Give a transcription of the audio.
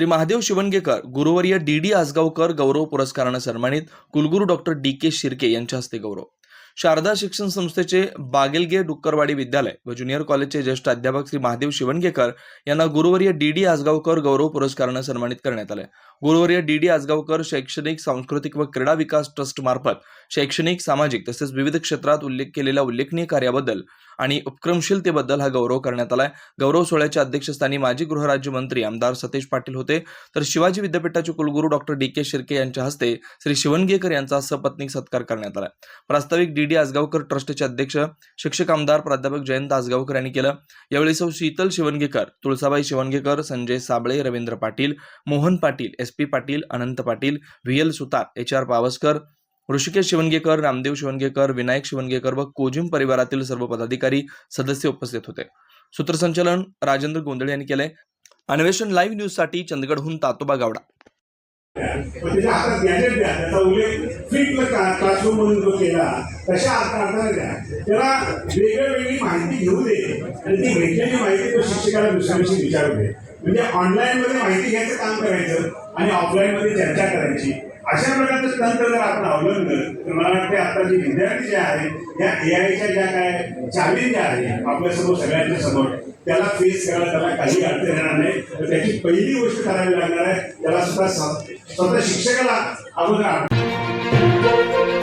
श्री महादेव शिवणगेकर गुरुवर्य D D Asgaonkar गौरव पुरस्कारानं सन्मानित कुलगुरू डॉक्टर डी के शिर्के यांच्या हस्ते गौरव. शारदा शिक्षण संस्थेचे बागेलगे डुक्करवाडी विद्यालय व ज्युनियर कॉलेजचे ज्येष्ठ अध्यापक श्री महादेव शिवणगेकर यांना गुरुवर्य डी डी आसगावकर गौरव पुरस्कारानं सन्मानित करण्यात आले गुरुवर्य डी डी आसगावकर शैक्षणिक सांस्कृतिक व क्रीडा विकास ट्रस्ट मार्फत शैक्षणिक सामाजिक तसेच विविध क्षेत्रात उल्लेख केलेल्या उल्लेखनीय कार्याबद्दल आणि उपक्रमशीलतेबद्दल हा गौरव करण्यात आलाय. गौरव सोहळ्याच्या अध्यक्षस्थानी माजी गृहराज्यमंत्री आमदार सतेज पाटील होते. तर शिवाजी विद्यापीठाचे कुलगुरू डॉक्टर डी के शिर्के यांच्या हस्ते श्री शिवणगेकर यांचा सपत्नीक सत्कार करण्यात आला. प्रास्ताविक डी डी आसगावकर ट्रस्टचे अध्यक्ष शिक्षक आमदार प्राध्यापक जयंत आसगावकर यांनी केलं. यावेळी सौ Sheetal Shivangekar Tulsabai Shivangekar Sanjay Sable Ravindra Patil Mohan Patil S P Patil Anant Patil V L Sutar H R Pawaskar Rushikesh Shivangekar Ramdev Shivangekar Vinayak Shivangekar व कोजिम परिवारातील सर्व पदाधिकारी सदस्य उपस्थित होते. सूत्रसंचालन राजेंद्र गोंधळे यांनी केले अन्वेषण लाईव्ह न्यूजसाठी चंदगडहून तातोबा गावडा. तशा अर्थाने द्या त्याला वेगळी माहिती घेऊ दे. आणि ती घेतलेली माहिती तो शिक्षकाला दुसऱ्याविषयी विचारू दे. म्हणजे ऑनलाईन मध्ये माहिती घ्यायचं काम करायचं आणि ऑफलाईन मध्ये चर्चा करायची. अशा प्रकारचं तंत्र जर आपण अवलंबलं तर मला वाटते आता जे विद्यार्थी जे आहेत या ए आयच्या ज्या काय चाली ज्या आहेत आपल्यासमोर सगळ्यांच्या समोर त्याला फेस करायला त्याला काही अडचण येणार नाही. तर त्याची पहिली गोष्ट करावी लागणार आहे त्याला सुद्धा स्वतः शिक्षकाला अगोदर